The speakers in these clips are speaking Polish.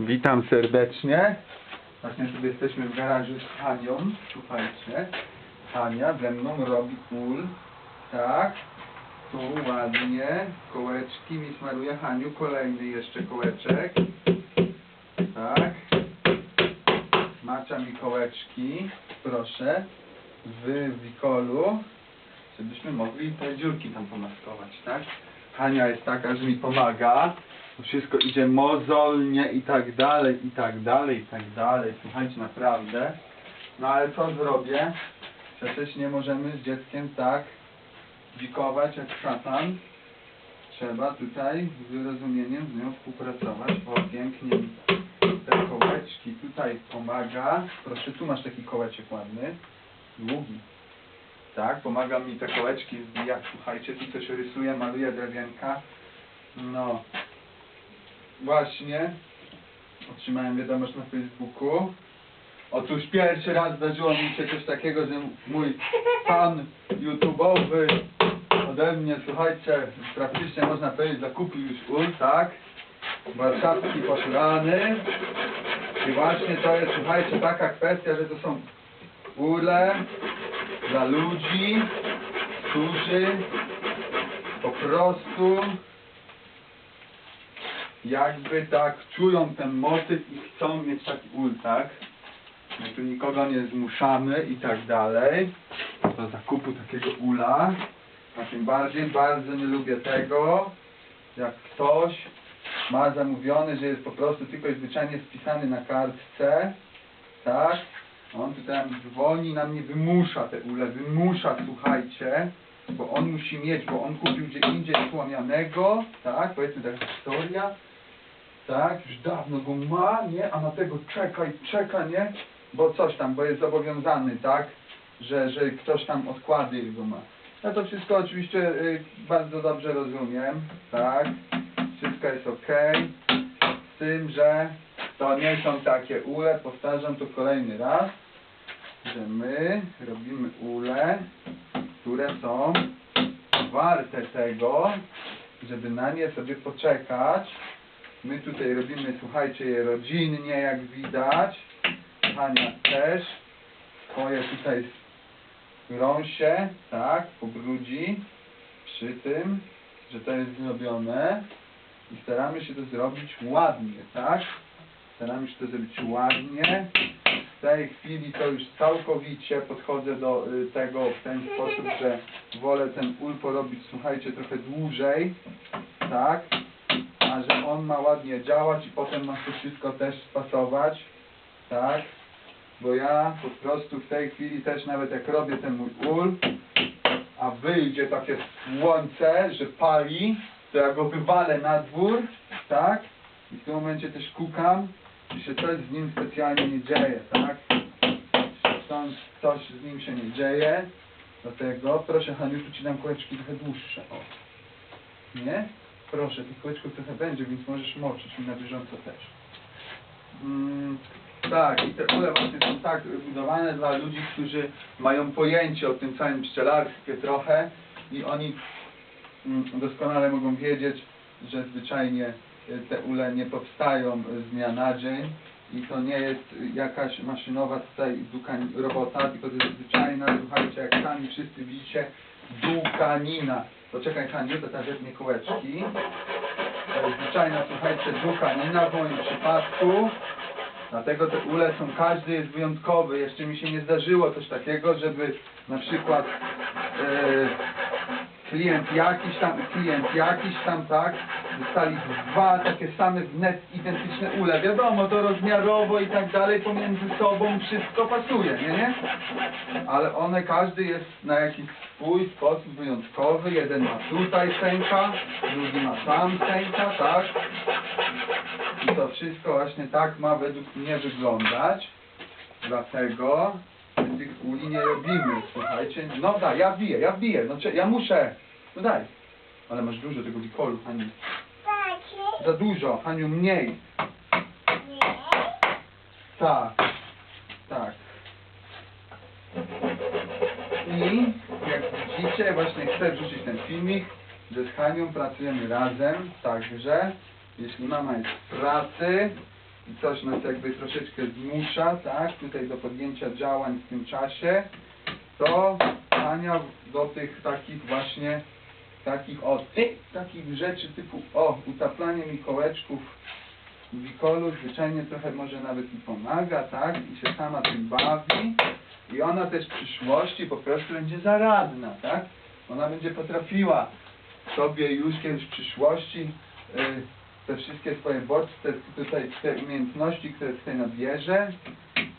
Witam serdecznie. Właśnie sobie jesteśmy w garażu z Hanią. Słuchajcie. Hania ze mną robi ul. Tak. Tu ładnie. Kołeczki mi smaruje Haniu. Kolejny jeszcze kołeczek. Tak. Macza mi kołeczki. Proszę. W wikolu. Żebyśmy mogli te dziurki tam pomaskować, tak? Hania jest taka, że mi pomaga. Wszystko idzie mozolnie i tak dalej, i tak dalej, i tak dalej. Słuchajcie, naprawdę. No ale co zrobię? Przecież nie możemy z dzieckiem tak dzikować jak szatan. Trzeba tutaj z wyrozumieniem z nią współpracować. O, pięknie te kołeczki tutaj pomaga. Proszę, tu masz taki kołeczek ładny. Długi. Tak, pomaga mi te kołeczki wbijać. Słuchajcie, tu coś rysuję, maluję drewienka. No. Właśnie. Otrzymałem wiadomość na Facebooku. Otóż pierwszy raz zdarzyło mi się coś takiego, że mój fan YouTube'owy ode mnie, słuchajcie, praktycznie można powiedzieć, zakupił już ul, tak? Warszawski poszlany. I właśnie to jest, słuchajcie, taka kwestia, że to są ule dla ludzi, którzy po prostu jakby tak czują ten motyw i chcą mieć taki ul, tak? My tu nikogo nie zmuszamy i tak dalej do zakupu takiego ula. A tym bardziej bardzo nie lubię tego, jak ktoś ma zamówiony, że jest po prostu tylko i zwyczajnie spisany na kartce, tak? On tutaj dzwoni, na mnie wymusza te ule, wymusza, słuchajcie, bo on musi mieć, bo on kupił gdzie indziej słomianego, tak? Powiedzmy taka historia, tak? Już dawno go ma, nie? A na tego czeka i czeka, nie? Bo coś tam, bo jest zobowiązany, tak? Że, że ktoś tam odkłady jego ma. Ja to wszystko oczywiście y, bardzo dobrze rozumiem, tak? Wszystko jest ok. Z tym, że to nie są takie ule, powtarzam to kolejny raz, że my robimy ule, które są warte tego, żeby na nie sobie poczekać. My tutaj robimy, słuchajcie, je rodzinnie, jak widać. Hania też. Swoje tutaj się, tak, pobrudzi przy tym, że to jest zrobione i staramy się to zrobić ładnie, tak? Staramy się to zrobić ładnie. W tej chwili to już całkowicie podchodzę do y, tego w ten sposób, że wolę ten ul porobić, słuchajcie, trochę dłużej, tak? A że on ma ładnie działać i potem ma to wszystko też spasować, tak? Bo ja po prostu w tej chwili też nawet jak robię ten mój ul, a wyjdzie takie słońce, że pali, to ja go wywalę na dwór, tak? I w tym momencie też kukam, czy się coś z nim specjalnie nie dzieje, tak? Tam coś z nim się nie dzieje, dlatego proszę Haniu, tu ci dam kółeczki trochę dłuższe, o. Nie? Proszę, tych kółeczków trochę będzie, więc możesz moczyć mi na bieżąco też. Mm, tak, i te ule właśnie są tak budowane dla ludzi, którzy mają pojęcie o tym całym pszczelarstwie trochę i oni mm, doskonale mogą wiedzieć, że zwyczajnie y, te ule nie powstają z dnia na dzień i to nie jest jakaś maszynowa tutaj robota, tylko to jest zwyczajna, słuchajcie, jak sami wszyscy widzicie, dukanina. Poczekaj Haniu, to ta zetnie kołeczki. To jest zwyczajna, słuchajcie, dukanina w moim przypadku. Dlatego te ule są, każdy jest wyjątkowy. Jeszcze mi się nie zdarzyło coś takiego, żeby na przykład e, klient jakiś tam, klient jakiś tam, tak, dostali dwa takie same wnet identyczne ule. Wiadomo, to rozmiarowo i tak dalej, pomiędzy sobą wszystko pasuje, nie, nie? Ale one, każdy jest na jakiś swój sposób wyjątkowy. Jeden ma tutaj sęka, drugi ma tam sęka, tak? I to wszystko właśnie tak ma według mnie wyglądać. Dlatego my tych uli nie robimy, słuchajcie. No daj, ja wbiję, ja wbiję, no ja muszę. No daj. Ale masz dużo tego wikolu. Takie Za dużo, Haniu, mniej. nie. Tak, tak. I jak widzicie, właśnie chcę wrzucić ten filmik, że z Hanią pracujemy razem, także jeśli mama jest w pracy i coś nas jakby troszeczkę zmusza, tak, tutaj do podjęcia działań w tym czasie, to Ania do tych takich właśnie, takich o, ty, takich rzeczy typu, o, utaplanie Mikołeczków Wikolu zwyczajnie trochę może nawet i pomaga, tak, i się sama tym bawi. I ona też w przyszłości po prostu będzie zaradna, tak, ona będzie potrafiła sobie już kiedyś w przyszłości y, te wszystkie swoje bodźce, tutaj te umiejętności, które tutaj nabierze,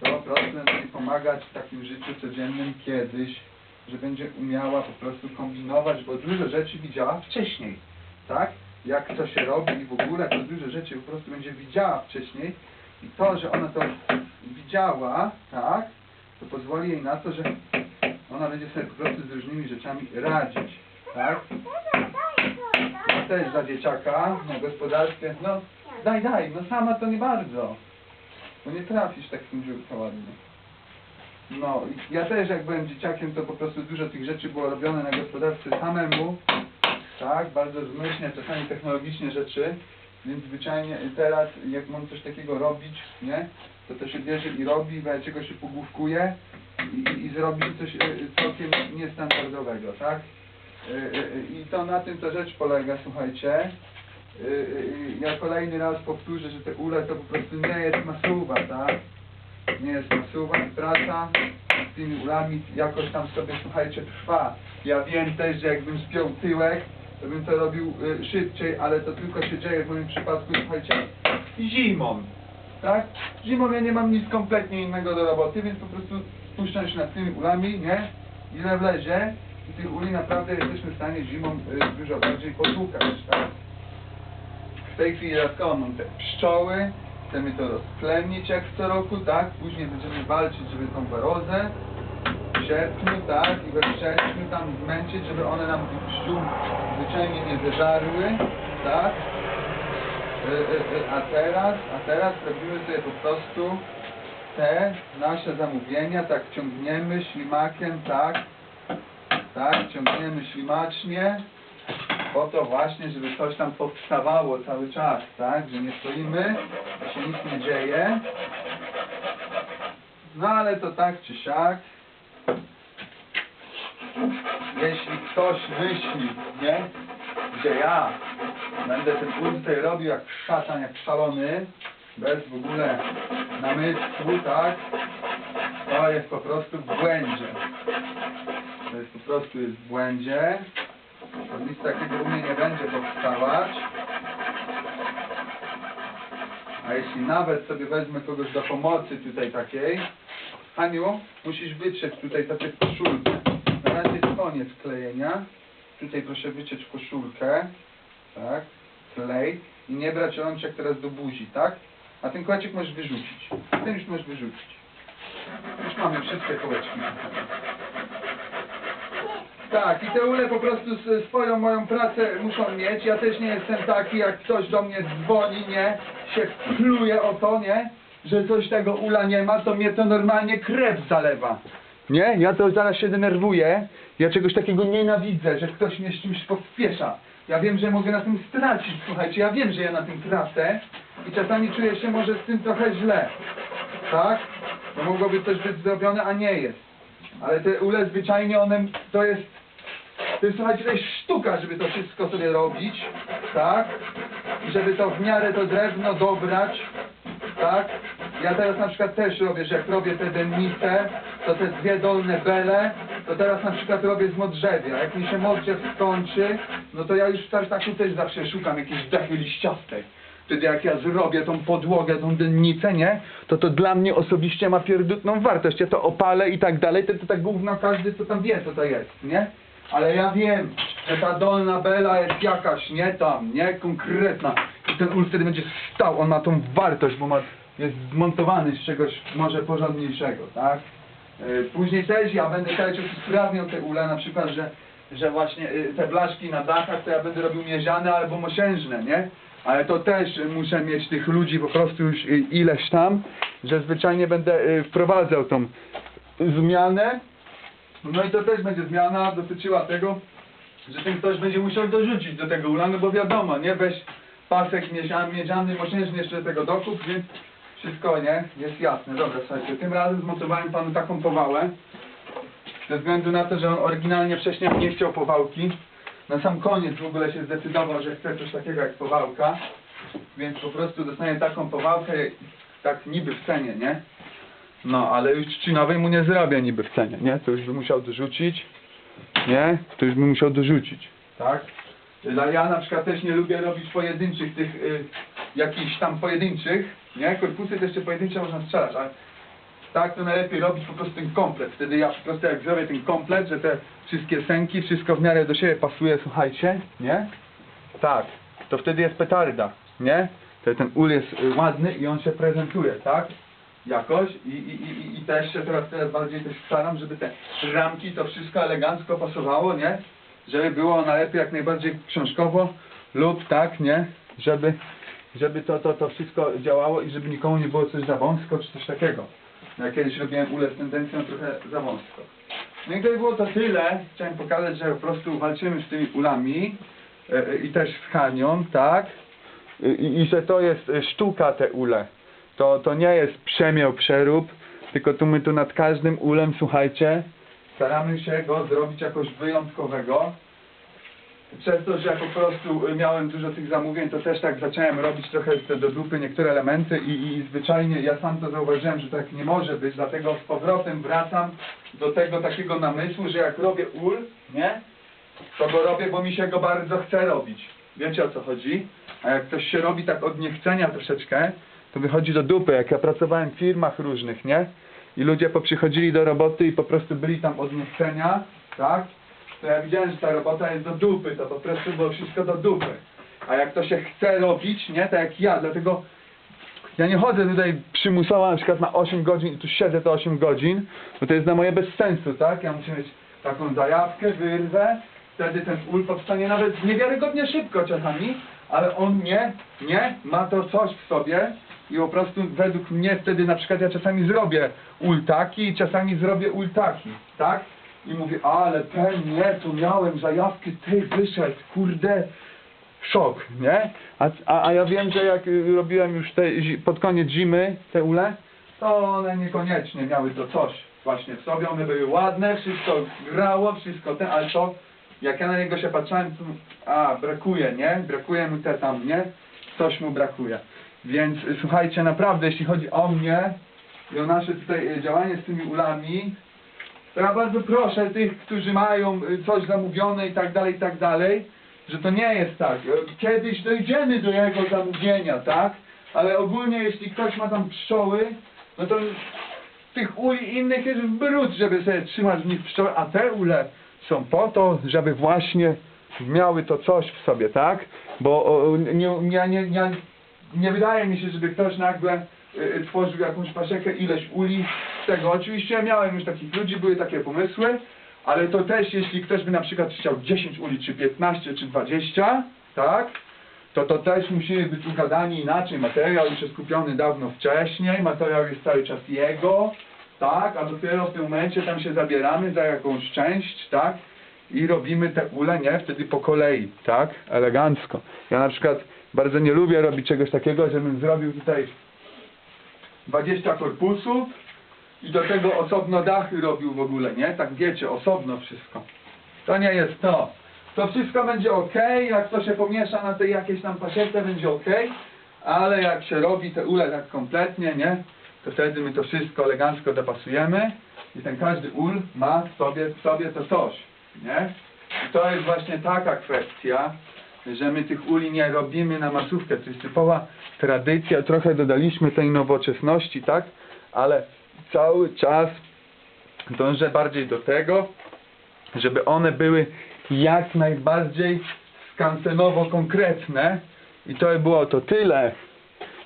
to po prostu będzie pomagać w takim życiu codziennym kiedyś, że będzie umiała po prostu kombinować, bo dużo rzeczy widziała wcześniej, tak? Jak to się robi i w ogóle to dużo rzeczy po prostu będzie widziała wcześniej i to, że ona to widziała, tak? To pozwoli jej na to, że ona będzie sobie po prostu z różnymi rzeczami radzić, tak? Ja też za dzieciaka na gospodarstwie, no daj, daj, no sama to nie bardzo. Bo nie trafisz tak w tym ładnie. No, ja też jak byłem dzieciakiem, to po prostu dużo tych rzeczy było robione na gospodarstwie samemu. Tak, bardzo zmyślnie, czasami technologicznie rzeczy. Więc zwyczajnie teraz, jak mam coś takiego robić, nie, to to się bierze i robi, razie czego się pogłówkuje i, i, i zrobi coś e, całkiem niestandardowego, tak? E, e, I to na tym ta rzecz polega, słuchajcie. Ja kolejny raz powtórzę, że te ule to po prostu nie jest masuwa, tak? Nie jest masuwa, praca z tymi ulami jakoś tam sobie, słuchajcie, trwa. Ja wiem też, że jakbym spiął tyłek, to bym to robił szybciej, ale to tylko się dzieje w moim przypadku, słuchajcie, zimą. Tak? Zimą ja nie mam nic kompletnie innego do roboty, więc po prostu spuszczam się nad tymi ulami, nie? Ile wlezie i tych uli naprawdę jesteśmy w stanie zimą y, dużo bardziej potłukać, tak? W tej chwili dodatkowo mam te pszczoły, chcemy to rozplenić jak co roku, tak? Później będziemy walczyć, żeby tą werozę w sierpniu, tak? I we wrześniu tam zmęczyć, żeby one nam tych pszczół zwyczajnie nie zeżarły, tak? Y, y, A teraz, a teraz robimy sobie po prostu te nasze zamówienia, tak ciągniemy ślimakiem, tak? Tak, ciągniemy ślimacznie po to właśnie, żeby coś tam powstawało cały czas, tak? Że nie stoimy, się nic nie dzieje. No ale to tak czy siak. Jeśli ktoś myśli, nie? Że ja będę ten tutaj robił jak szatan, jak szalony, bez w ogóle namysłu, tak? To jest po prostu w błędzie. To jest po prostu jest w błędzie. Nic takiego u mnie nie będzie powstawać. A jeśli nawet sobie wezmę kogoś do pomocy tutaj takiej, Aniu, musisz wytrzeć tutaj tę koszulkę. Na razie jest koniec klejenia. Tutaj proszę wyciąć koszulkę. Tak. Klej. I nie brać rączek teraz do buzi, tak? A ten kołeczek możesz wyrzucić. Ten już możesz wyrzucić. Już mamy wszystkie kołeczki. Tak, i te ule po prostu swoją moją pracę muszą mieć. Ja też nie jestem taki, jak ktoś do mnie dzwoni, nie? Się pluje o to, nie? Że coś tego ula nie ma, to mnie to normalnie krew zalewa. Nie? Ja to zaraz się denerwuję. Ja czegoś takiego nienawidzę, że ktoś mnie z czymś pospiesza. Ja wiem, że mogę na tym stracić, słuchajcie, ja wiem, że ja na tym tracę i czasami czuję się może z tym trochę źle. Tak? Bo mogłoby coś być zrobione, a nie jest. Ale te ule zwyczajnie one, to jest, to jest słuchajcie, to jest sztuka, żeby to wszystko sobie robić, tak? I żeby to w miarę to drewno dobrać, tak? Ja teraz na przykład też robię, że jak robię te dennice, to te dwie dolne bele, to teraz na przykład robię z modrzewia. Jak mi się modrzew skończy, no to ja już w tartaku też zawsze szukam jakiejś dechy liściastej. Wtedy jak ja zrobię tą podłogę, tą dennicę, nie? To to dla mnie osobiście ma pierdutną wartość. Ja to opalę i tak dalej, to, to tak gówno każdy co tam wie co to jest, nie? Ale ja wiem, że ta dolna bela jest jakaś, nie tam, nie? Konkretna. I ten ul wtedy będzie stał, on ma tą wartość, bo ma, jest zmontowany z czegoś może porządniejszego, tak? Yy, Później też ja będę cały czas usprawniał te ule, na przykład, że, że właśnie yy, te blaszki na dachach to ja będę robił miedziane albo mosiężne, nie? Ale to też muszę mieć tych ludzi po prostu już ileś tam, że zwyczajnie będę yy, wprowadzał tą zmianę. No i to też będzie zmiana dotyczyła tego, że ten ktoś będzie musiał dorzucić do tego ula, no bo wiadomo, nie? Weź pasek miedziany, miedziany mosiężny jeszcze do tego dokup, więc Wszystko, nie? Jest jasne. Dobra, słuchajcie, tym razem zmontowałem panu taką powałę. Ze względu na to, że on oryginalnie wcześniej nie chciał powałki. Na sam koniec w ogóle się zdecydował, że chce coś takiego jak powałka. Więc po prostu dostanie taką powałkę, tak niby w cenie, nie? No, ale już trzcinowej mu nie zrobię niby w cenie, nie? To już by musiał dorzucić, nie? To już by musiał dorzucić, tak? Ja na przykład też nie lubię robić pojedynczych tych, y, jakichś tam pojedynczych, nie? Korpusy też jeszcze pojedyncze można strzelać, ale tak to najlepiej robić po prostu ten komplet. Wtedy ja po prostu jak zrobię ten komplet, że te wszystkie sęki, wszystko w miarę do siebie pasuje, słuchajcie, nie? Tak, to wtedy jest petarda, nie? To ten ul jest y, ładny i on się prezentuje, tak? Jakoś i, i, i, i też się teraz, teraz bardziej też staram, żeby te ramki, to wszystko elegancko pasowało, nie? Żeby było najlepiej jak najbardziej książkowo lub tak, nie? Żeby, żeby to, to, to wszystko działało i żeby nikomu nie było coś za wąsko czy coś takiego. Ja kiedyś robiłem ule z tendencją trochę za wąsko. No i gdyby było to tyle, chciałem pokazać, że po prostu walczymy z tymi ulami e, e, i też z Hanią, tak? I, I że to jest e, sztuka te ule. To, to nie jest przemiał, przerób, tylko tu my tu nad każdym ulem, słuchajcie, staramy się go zrobić jakoś wyjątkowego. Przez to, że ja po prostu miałem dużo tych zamówień, to też tak zacząłem robić trochę do dupy niektóre elementy i, i zwyczajnie ja sam to zauważyłem, że tak nie może być, dlatego z powrotem wracam do tego takiego namysłu, że jak robię ul, nie? To go robię, bo mi się go bardzo chce robić. Wiecie o co chodzi? A jak ktoś się robi tak od niechcenia troszeczkę, to wychodzi do dupy. Jak ja pracowałem w firmach różnych, nie? I ludzie poprzychodzili do roboty i po prostu byli tam od niechcenia, tak? To ja widziałem, że ta robota jest do dupy, to po prostu było wszystko do dupy. A jak to się chce robić, nie? Tak jak ja, dlatego ja nie chodzę tutaj przymusowo na przykład na 8 godzin i tu siedzę te 8 godzin, bo to jest na moje bez sensu, tak? Ja muszę mieć taką zajawkę, wyrwę, wtedy ten ul powstanie nawet niewiarygodnie szybko czasami, ale on nie, nie, ma to coś w sobie i po prostu według mnie wtedy na przykład ja czasami zrobię ul taki i czasami zrobię ul taki, tak? I mówię, ale ten nie, tu miałem zajawkę, ty wyszedł, kurde, szok, nie? A, a, a ja wiem, że jak robiłem już te, pod koniec zimy te ule, to one niekoniecznie miały to coś właśnie w sobie, one były ładne, wszystko grało, wszystko ten, ale to, jak ja na niego się patrzyłem, to, a, brakuje, nie? Brakuje mu te tam, nie? Coś mu brakuje. Więc y, słuchajcie, naprawdę, jeśli chodzi o mnie i o nasze tutaj y, działanie z tymi ulami, to ja bardzo proszę tych, którzy mają y, coś zamówione i tak dalej, i tak dalej, że to nie jest tak. Kiedyś dojdziemy do jego zamówienia, tak? Ale ogólnie jeśli ktoś ma tam pszczoły, no to tych uli innych jest brud, żeby sobie trzymać w nich pszczoły, a te ule są po to, żeby właśnie miały to coś w sobie, tak? Bo o, nie, nie, nie, nie, nie wydaje mi się, żeby ktoś nagle y, tworzył jakąś pasiekę, ileś uli z tego. Oczywiście miałem już takich ludzi, były takie pomysły, ale to też jeśli ktoś by na przykład chciał 10 uli, czy 15, czy 20, tak? To to też musimy być ugadani inaczej. Materiał już jest kupiony dawno wcześniej, materiał jest cały czas jego, tak? A dopiero w tym momencie tam się zabieramy za jakąś część, tak? I robimy te ule, nie? Wtedy po kolei, tak? Elegancko. Ja na przykład bardzo nie lubię robić czegoś takiego, żebym zrobił tutaj 20 korpusów i do tego osobno dachy robił w ogóle, nie? Tak wiecie, osobno wszystko. To nie jest to. To wszystko będzie ok, jak to się pomiesza na tej jakiejś tam pasiece, będzie ok, ale jak się robi te ule tak kompletnie, nie? To wtedy my to wszystko elegancko dopasujemy i ten każdy ul ma w sobie, w sobie to coś, nie? I to jest właśnie taka kwestia, że my tych uli nie robimy na masówkę, to jest typowa tradycja, trochę dodaliśmy tej nowoczesności, tak? Ale cały czas dążę bardziej do tego, żeby one były jak najbardziej skansenowo konkretne i to by było to tyle.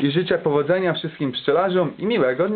I życzę powodzenia wszystkim pszczelarzom i miłego dnia.